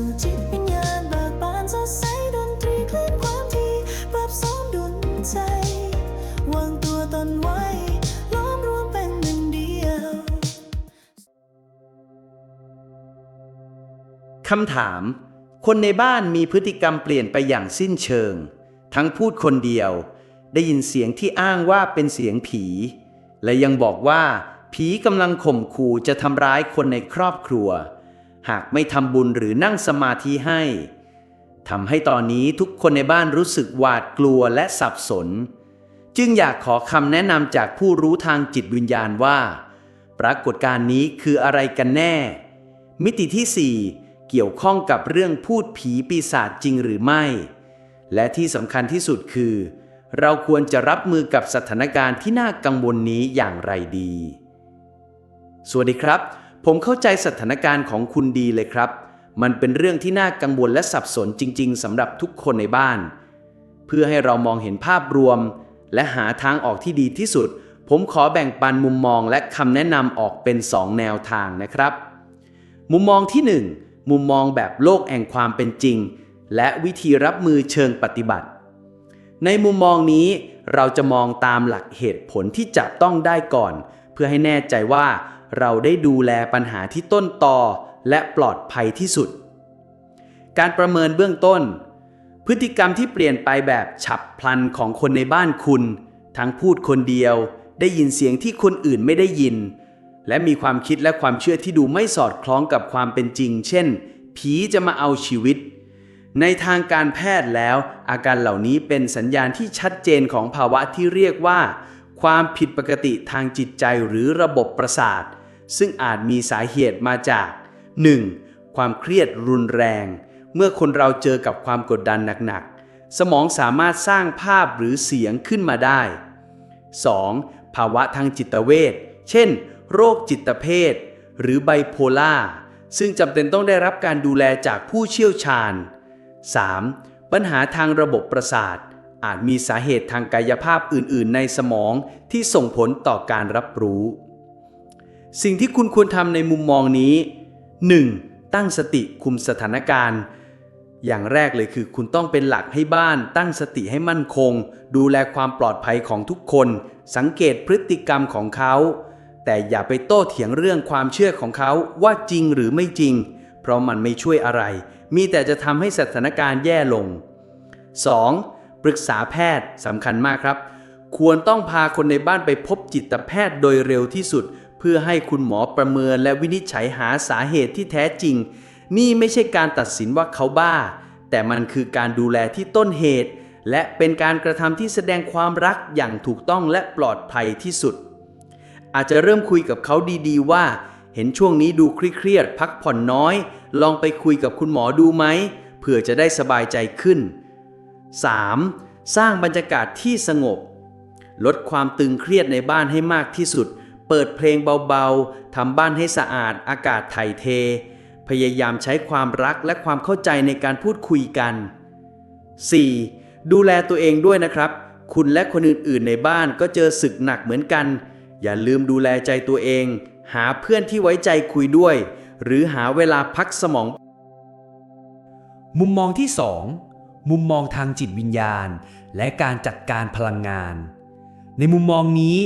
สู่จิตวิญญาณเบิกบานสดใสดนตรีคลื่นความทีปรับสมดุลใจ วางตัวตนไว้ ล้อมรวมเป็นหนึ่งเดียวคำถาม คนในบ้านมีพฤติกรรมเปลี่ยนไปอย่างสิ้นเชิง ทั้งพูดคนเดียว ได้ยินเสียงที่อ้างว่าเป็นเสียงผี และยังบอกว่า ผีกำลังข่มขู่จะทำร้ายคนในครอบครัว หากไม่ทำบุญหรือนั่งสมาธิให้ทำให้ตอนนี้ทุกคนในบ้านรู้สึกหวาดกลัวและสับสน จึงอยากขอคำแนะนำจากผู้รู้ทางจิตวิญญาณว่า ปรากฏการณ์นี้คืออะไรกันแน่ มิติที่ 4 เกี่ยวข้องกับเรื่องพูดผีปีศาจจริงหรือไม่ และที่สำคัญที่สุดคือ เราควรจะรับมือกับสถานการณ์ที่น่ากังวลนี้อย่างไรดี สวัสดีครับ ผมเข้าใจสถานการณ์ของคุณดีเลยครับ มันเป็นเรื่องที่น่ากังวลและสับสนจริง ๆสำหรับทุกคนในบ้าน เพื่อให้เรามองเห็นภาพรวม และหาทางออกที่ดีที่สุด ผมขอแบ่งปันมุมมองและคำแนะนำออกเป็น 2 แนวทางนะครับ มุมมองที่ 1 มุมมองแบบโลกแห่งความเป็นจริง และวิธีรับมือเชิงปฏิบัติ ในมุมมองนี้เราจะมองตามหลักเหตุผลที่จับต้องได้ก่อน เพื่อให้แน่ใจว่า เราได้ดูแลปัญหาที่ต้นตอและปลอดภัยที่สุด การประเมินเบื้องต้น พฤติกรรมที่เปลี่ยนไปแบบฉับพลันของคนในบ้านคุณ ทั้งพูดคนเดียว ได้ยินเสียงที่คนอื่นไม่ได้ยิน และมีความคิดและความเชื่อที่ดูไม่สอดคล้องกับความเป็นจริง เช่น ผีจะมาเอาชีวิต ในทางการแพทย์แล้ว อาการเหล่านี้เป็นสัญญาณที่ชัดเจนของภาวะที่เรียกว่าความผิดปกติทางจิตใจหรือระบบประสาท ซึ่งอาจมีสาเหตุมาจาก 1. ความเครียดรุนแรง เมื่อคนเราเจอกับความกดดันหนักๆ สมองสามารถสร้างภาพหรือเสียงขึ้นมาได้ 2. ภาวะทางจิตเวชเช่น โรคจิตเภท หรือไบโพล่าซึ่งจำเป็นต้องได้รับการดูแลจากผู้เชี่ยวชาญ 3. ปัญหาทางระบบประสาท อาจมีสาเหตุทางกายภาพอื่น ๆ ในสมองที่ส่งผลต่อการรับรู้ สิ่งที่คุณควรทำในมุมมองนี้ 1. ตั้งสติคุมสถานการณ์ อย่างแรกเลยคือคุณต้องเป็นหลักให้บ้าน ตั้งสติให้มั่นคง ดูแลความปลอดภัยของทุกคน สังเกตพฤติกรรมของเขา แต่อย่าไปโต้เถียงเรื่องความเชื่อของเขาว่าจริงหรือไม่จริง เพราะมันไม่ช่วยอะไร มีแต่จะทำให้สถานการณ์แย่ลง 2. ปรึกษาแพทย์สำคัญมากครับ ควรต้องพาคนในบ้านไปพบจิตแพทย์โดยเร็วที่สุด เพื่อให้คุณหมอประเมินและวินิจฉัยหาสาเหตุที่แท้จริง นี่ไม่ใช่การตัดสินว่าเขาบ้า แต่มันคือการดูแลที่ต้นเหตุ และเป็นการกระทำที่แสดงความรักอย่างถูกต้องและปลอดภัยที่สุด อาจจะเริ่มคุยกับเขาดีๆ ว่า เห็นช่วงนี้ดูเครียดๆพักผ่อนน้อย ลองไปคุยกับคุณหมอดูไหมเผื่อจะได้สบายใจขึ้น 3. สร้างบรรยากาศที่สงบ ลดความตึงเครียดในบ้านให้มากที่สุด เปิดเพลงเบาๆ ทำบ้านให้สะอาด อากาศถ่ายเท พยายามใช้ความรักและความเข้าใจในการพูดคุยกัน 4. ดูแลตัวเองด้วยนะครับ คุณและคนอื่นๆในบ้านก็เจอศึกหนักเหมือนกัน อย่าลืมดูแลใจตัวเอง หาเพื่อนที่ไว้ใจคุยด้วย หรือหาเวลาพักสมอง มุมมองที่ 2 มุมมองทางจิตวิญญาณ และการจัดการพลังงาน ในมุมมองนี้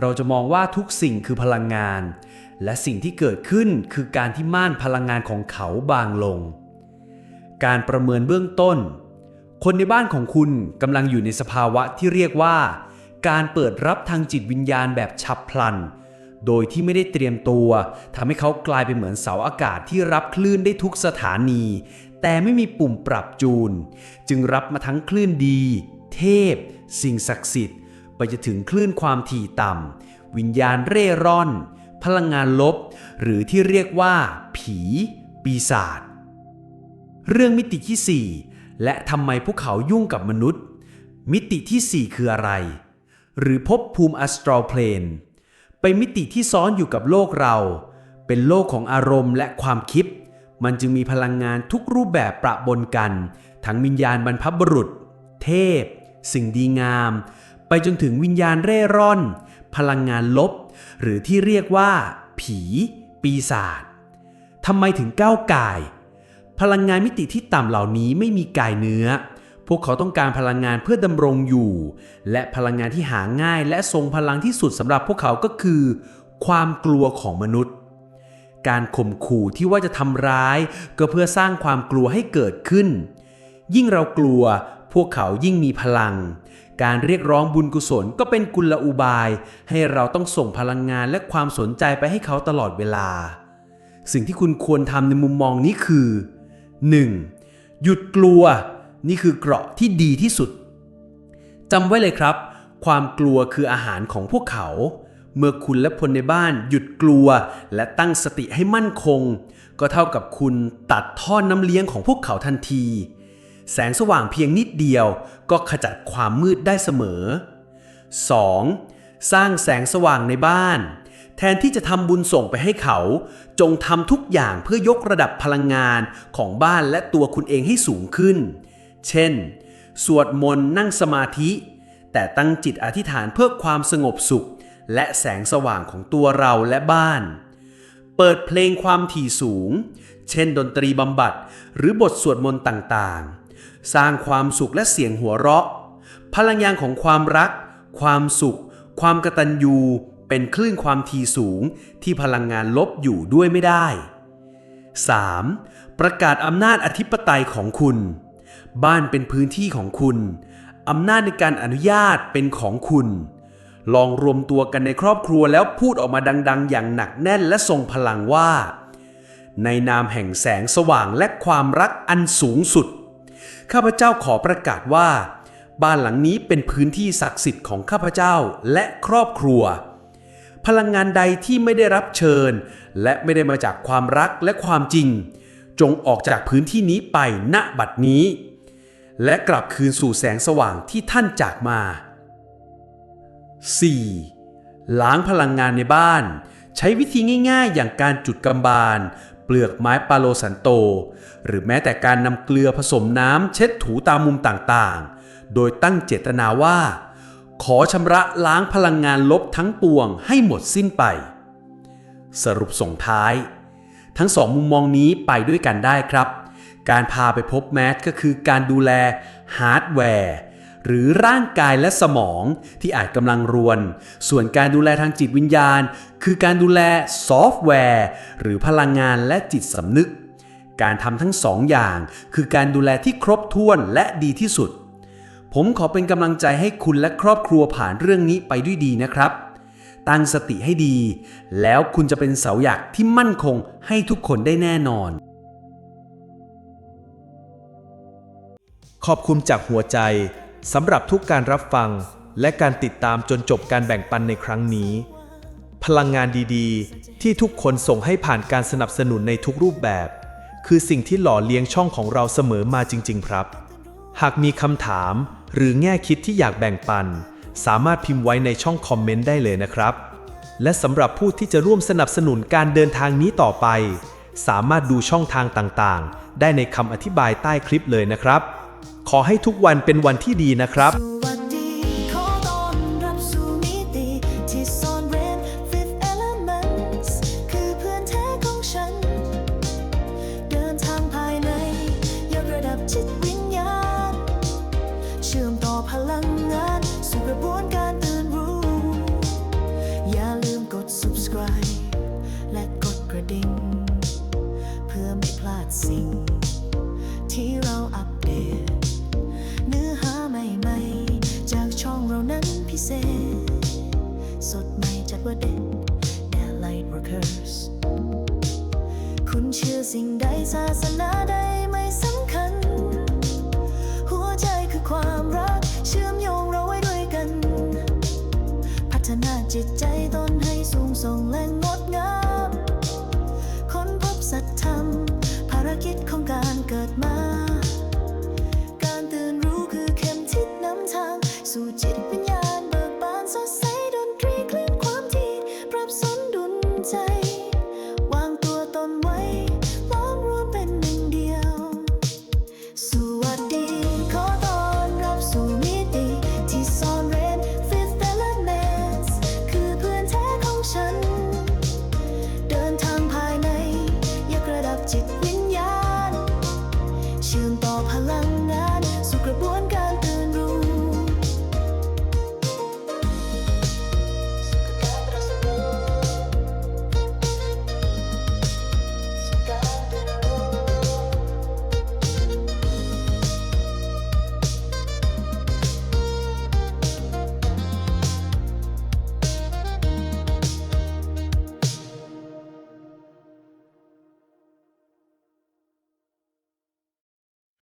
เราจะมองว่าทุกสิ่งคือพลังงาน และสิ่งที่เกิดขึ้นคือการที่ม่านพลังงานของเขาบางลง การประเมินเบื้องต้น คนในบ้านของคุณกำลังอยู่ในสภาวะที่เรียกว่า การเปิดรับทางจิตวิญญาณแบบฉับพลัน โดยที่ไม่ได้เตรียมตัวทำให้เขากลายเป็นเหมือนเสาอากาศที่รับคลื่นได้ทุกสถานี แต่ไม่มีปุ่มปรับจูน จึงรับมาทั้งคลื่นดี เทพ สิ่งศักดิ์สิทธิ์ ไปจะถึงคลื่นความถี่ต่ำ วิญญาณเร่ร่อน พลังงานลบ หรือที่เรียกว่า ผี ปีศาจ เรื่องมิติที่ 4 และทำไมพวกเขายุ่งกับมนุษย์ มิติที่ 4 คืออะไร หรือภพภูมิ astral plane เป็นมิติที่ซ้อนอยู่กับโลกเรา เป็นโลกของอารมณ์และความคิด มันจึงมีพลังงานทุกรูปแบบประปนกัน ทั้งวิญญาณบรรพบุรุษ เทพ สิ่งดีงาม ไปจนถึงวิญญาณเร่ร่อน พลังงานลบ หรือที่เรียกว่า ผี ปีศาจทำไมถึงก้าวก่ายพลังงานมิติที่ต่ำเหล่านี้ไม่มีกายเนื้อ พวกเขาต้องการพลังงานเพื่อดำรงอยู่ และพลังงานที่หาง่ายและทรงพลังที่สุดสำหรับพวกเขาก็คือ ความกลัวของมนุษย์ การข่มขู่ที่ว่าจะทำร้าย ก็เพื่อสร้างความกลัวให้เกิดขึ้น ยิ่งเรากลัว พวกเขายิ่งมีพลัง การเรียกร้องบุญกุศลก็เป็นกุลอุบาย ให้เราต้องส่งพลังงานและความสนใจไปให้เขาตลอดเวลา สิ่งที่คุณควรทำในมุมมองนี้คือ 1. หยุดกลัว นี่คือเกราะที่ดีที่สุดจำไว้เลยครับ ความกลัวคืออาหารของพวกเขา เมื่อคุณและคนในบ้านหยุดกลัวและตั้งสติให้มั่นคง ก็เท่ากับคุณตัดท่อนน้ำเลี้ยงของพวกเขาทันที แสงสว่างเพียงนิดเดียวก็ขจัดความมืดได้เสมอ 2. สร้างแสงสว่างในบ้าน แทนที่จะทำบุญส่งไปให้เขา จงทำทุกอย่างเพื่อยกระดับพลังงานของบ้านและตัวคุณเองให้สูงขึ้น เช่น สวดมนต์นั่งสมาธิ แต่ตั้งจิตอธิษฐานเพื่อความสงบสุข และแสงสว่างของตัวเราและบ้าน เปิดเพลงความถี่สูง เช่น ดนตรีบำบัด หรือบทสวดมนต์ต่างๆ สร้างความสุขและเสียงหัวเราะ พลังงานของความรัก ความสุข ความกระตัญญูเป็นคลื่นความถี่สูงที่พลังงานลบอยู่ด้วยไม่ได้ 3. ประกาศอำนาจอธิปไตยของคุณ บ้านเป็นพื้นที่ของคุณ อำนาจในการอนุญาตเป็นของคุณ ลองรวมตัวกันในครอบครัวแล้วพูดออกมาดัง ๆ อย่างหนักแน่นและทรงพลังว่า ในนามแห่งแสงสว่างและความรักอันสูงสุด ข้าพเจ้าขอประกาศว่า บ้านหลังนี้เป็นพื้นที่ศักดิ์สิทธิ์ของข้าพเจ้าและครอบครัว พลังงานใดที่ไม่ได้รับเชิญ และไม่ได้มาจากความรักและความจริง จงออกจากพื้นที่นี้ไปณบัดนี้ และกลับคืนสู่แสงสว่างที่ท่านจากมา 4. ล้างพลังงานในบ้าน ใช้วิธีง่ายๆ อย่างการจุดกำบาล เปลือกไม้ปาโลสันโต หรือแม้แต่การนำเกลือผสมน้ำเช็ดถูตามมุมต่างๆ โดยตั้งเจตนาว่า ขอชำระล้างพลังงานลบทั้งปวงให้หมดสิ้นไป สรุปส่งท้าย ทั้งสองมุมมองนี้ไปด้วยกันได้ครับ การพาไปพบแมทก็คือการดูแลฮาร์ดแวร์ หรือร่างกายและสมองที่อาจกำลังรวน ส่วนการดูแลทางจิตวิญญาณ คือการดูแลซอฟต์แวร์ หรือพลังงานและจิตสำนึก การทำทั้งสองอย่าง คือการดูแลที่ครบถ้วนและดีที่สุด ผมขอเป็นกำลังใจให้คุณและครอบครัวผ่านเรื่องนี้ไปด้วยดีนะครับ ตั้งสติให้ดี แล้วคุณจะเป็นเสาหยักที่มั่นคงให้ทุกคนได้แน่นอนขอบคุณจากหัวใจ สำหรับทุกการรับฟังและการติดตามจนจบการแบ่งปันในครั้งนี้ พลังงานดีๆ ที่ทุกคนส่งให้ผ่านการสนับสนุนในทุกรูปแบบ คือสิ่งที่หล่อเลี้ยงช่องของเราเสมอมาจริง ๆ ครับ หากมีคำถามหรือแง่คิดที่อยากแบ่งปัน สามารถพิมพ์ไว้ในช่องคอมเมนต์ได้เลยนะครับ และสำหรับผู้ที่จะร่วมสนับสนุนการเดินทางนี้ต่อไป สามารถดูช่องทางต่างๆ ได้ในคำอธิบายใต้คลิปเลยนะครับ ขอให้ทุกวันเป็นวันที่ดีนะครับ Jesus another